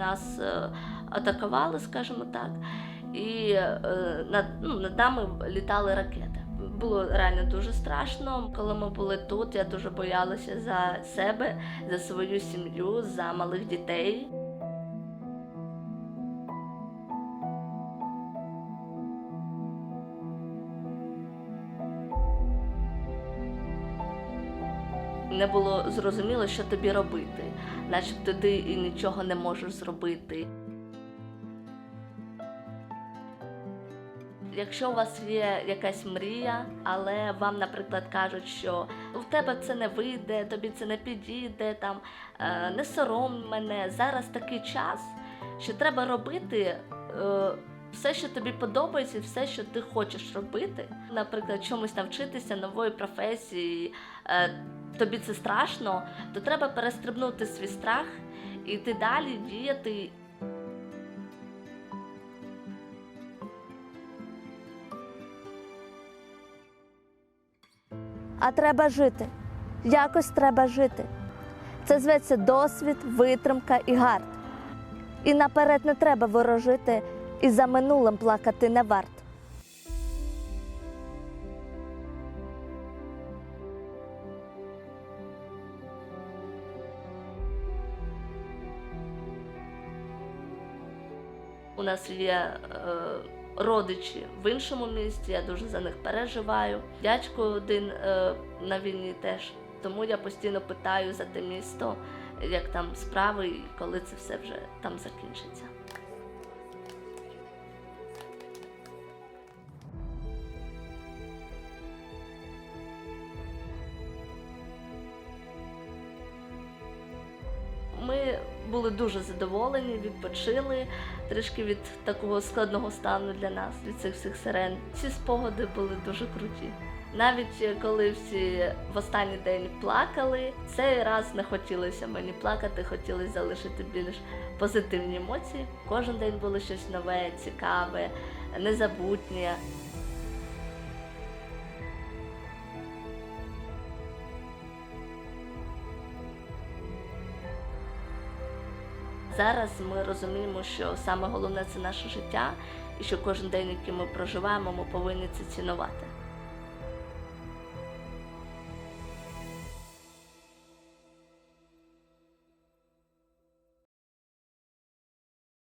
Нас е, атакували, скажімо так, і е, над, ну, над нами літали ракети. Було реально дуже страшно. Коли ми були тут, я дуже боялася за себе, за свою сім'ю, за малих дітей. Не було зрозуміло, що тобі робити, начебто ти нічого не можеш зробити. Якщо у вас є якась мрія, але вам, наприклад, кажуть, що в тебе це не вийде, тобі це не підійде, там е, не сором мене, зараз такий час, що треба робити е, все, що тобі подобається, і все, що ти хочеш робити. Наприклад, чомусь навчитися нової професії, е, тобі це страшно, то треба перестрибнути свій страх і йти далі, діяти А треба жити. Якось треба жити. Це зветься досвід, витримка і гард. І наперед не треба ворожити, і за минулим плакати не варт. У нас є е, родичі в іншому місті, я дуже за них переживаю. Дядько один е, на війні теж. Тому я постійно питаю за те місто, як там справи і коли це все вже там закінчиться. Ми були дуже задоволені, відпочили трішки від такого складного стану для нас, від цих всіх сирен. Ці спогади були дуже круті. Навіть е, коли всі в останній день плакали, цей раз не хотілося мені плакати, хотілося залишити більш позитивні емоції. Кожен день було щось нове, цікаве, незабутнє. Зараз ми розуміємо, що саме головне це наше життя, і що кожен день, який ми проживаємо, ми повинні це цінувати.